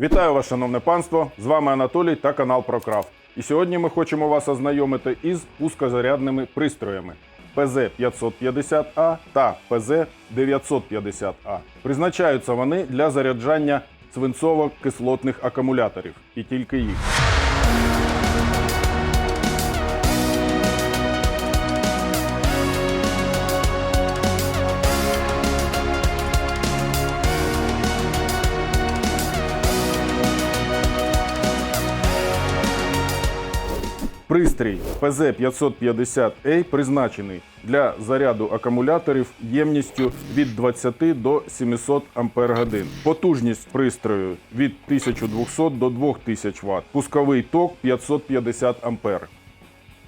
Вітаю вас, шановне панство! З вами Анатолій та канал ProCraft. І сьогодні ми хочемо вас ознайомити із пускозарядними пристроями ПЗ-550А та ПЗ-950А. Призначаються вони для заряджання свинцово-кислотних акумуляторів і тільки їх. Пристрій PZ550A призначений для заряду акумуляторів ємністю від 20 до 700 Ах. Потужність пристрою від 1200 до 2000 Вт. Пусковий ток 550 А.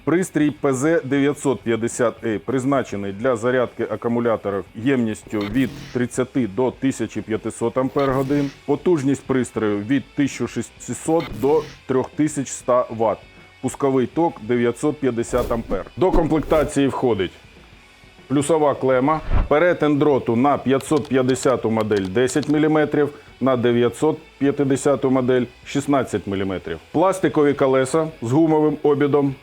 Пристрій PZ950A призначений для зарядки акумуляторів ємністю від 30 до 1500 Ах. Потужність пристрою від 1600 до 3100 Вт. Пусковий ток 950 А. До комплектації входить плюсова клема, перетин дроту на 550 модель 10 мм, на 950 модель 16 мм. Пластикові колеса з гумовим обідом,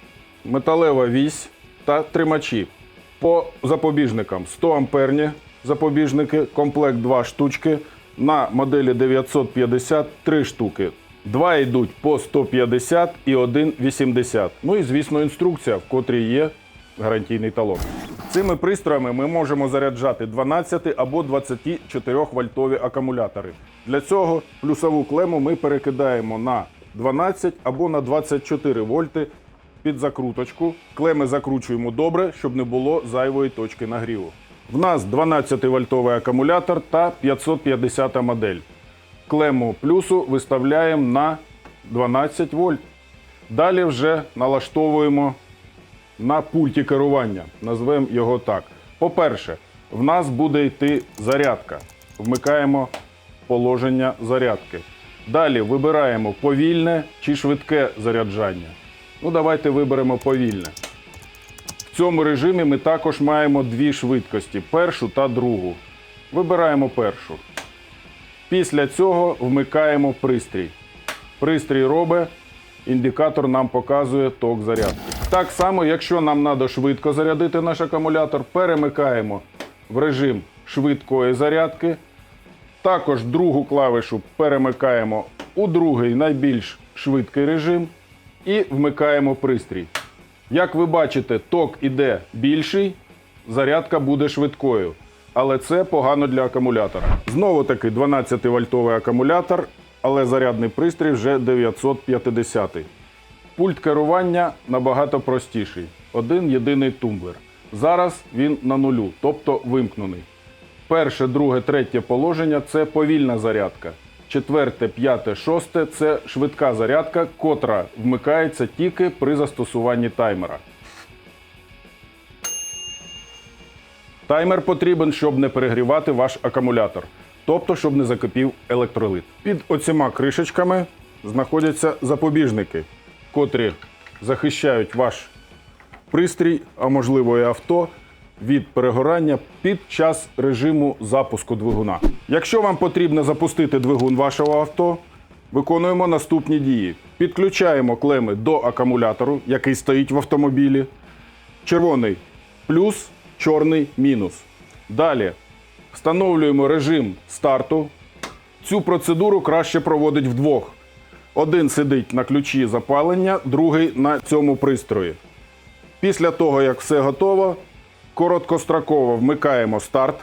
металева вісь та тримачі. По запобіжникам 100 амперні запобіжники, комплект 2 штучки. На моделі 950 3 штуки. Два йдуть по 150 і один 80. Ну і звісно, інструкція, в котрій є гарантійний талон. Цими пристроями ми можемо заряджати 12 або 24 вольтові акумулятори. Для цього плюсову клему ми перекидаємо на 12 або на 24 вольти під закруточку. Клеми закручуємо добре, щоб не було зайвої точки нагріву. В нас 12 вольтовий акумулятор та 550 модель. Клему плюсу виставляємо на 12 вольт. Далі вже налаштовуємо на пульті керування. Назвемо його так. По-перше, в нас буде йти зарядка. Вмикаємо положення зарядки. Далі вибираємо повільне чи швидке заряджання. Ну, давайте виберемо повільне. В цьому режимі ми також маємо дві швидкості: першу та другу. Вибираємо першу. Після цього вмикаємо пристрій. Пристрій робить, індикатор нам показує ток зарядки. Так само, якщо нам треба швидко зарядити наш акумулятор, перемикаємо в режим швидкої зарядки. Також другу клавішу перемикаємо у другий найбільш швидкий режим і вмикаємо пристрій. Як ви бачите, ток іде більший, зарядка буде швидкою. Але це погано для акумулятора. Знову таки 12 вольтовий акумулятор, але зарядний пристрій вже 950. Пульт керування набагато простіший. Один єдиний тумблер. Зараз він на нулю, тобто вимкнений. Перше, друге, третє положення це повільна зарядка. Четверте, п'яте, шосте це швидка зарядка, котра вмикається тільки при застосуванні таймера. Таймер потрібен, щоб не перегрівати ваш акумулятор, тобто, щоб не закипів електролит. Під оціма кришечками знаходяться запобіжники, котрі захищають ваш пристрій, а можливо і авто, від перегорання під час режиму запуску двигуна. Якщо вам потрібно запустити двигун вашого авто, виконуємо наступні дії: підключаємо клеми до акумулятору, який стоїть в автомобілі. Червоний плюс, чорний мінус. Далі встановлюємо режим старту. Цю процедуру краще проводить вдвох. Один сидить на ключі запалення, другий на цьому пристрої. Після того, як все готово, короткостроково вмикаємо старт.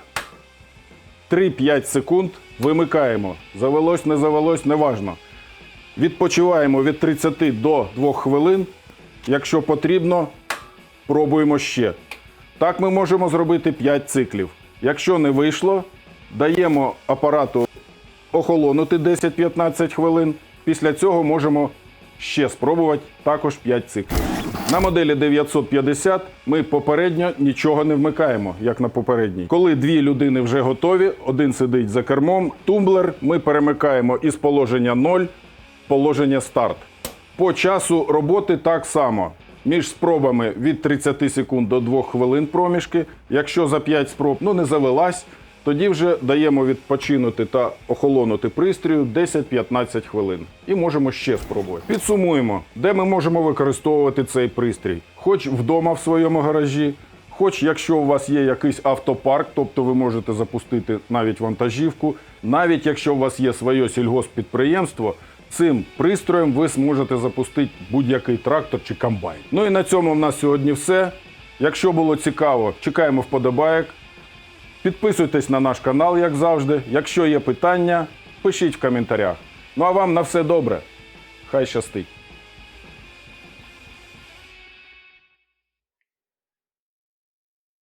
3-5 секунд вимикаємо. Завелось, не завелось, неважно. Відпочиваємо від 30 до 2 хвилин. Якщо потрібно, пробуємо ще. Так ми можемо зробити 5 циклів. Якщо не вийшло, даємо апарату охолонути 10-15 хвилин. Після цього можемо ще спробувати також 5 циклів. На моделі 950 ми попередньо нічого не вмикаємо, як на попередній. Коли дві людини вже готові, один сидить за кермом, тумблер ми перемикаємо із положення 0 в положення старт. По часу роботи так само. Між спробами від 30 секунд до 2 хвилин проміжки. Якщо за 5 спроб ну, не завелась, Тоді вже даємо відпочинути та охолонути пристрою 10-15 хвилин. І можемо ще спробувати. Підсумуємо, де ми можемо використовувати цей пристрій. Хоч вдома в своєму гаражі, хоч якщо у вас є якийсь автопарк, тобто ви можете запустити навіть вантажівку, навіть якщо у вас є своє сільгосппідприємство, цим пристроєм ви зможете запустити будь-який трактор чи комбайн. Ну і на цьому в нас сьогодні все. Якщо було цікаво, чекаємо вподобайок. Підписуйтесь на наш канал, як завжди. Якщо є питання, пишіть в коментарях. Ну а вам на все добре. Хай щастить!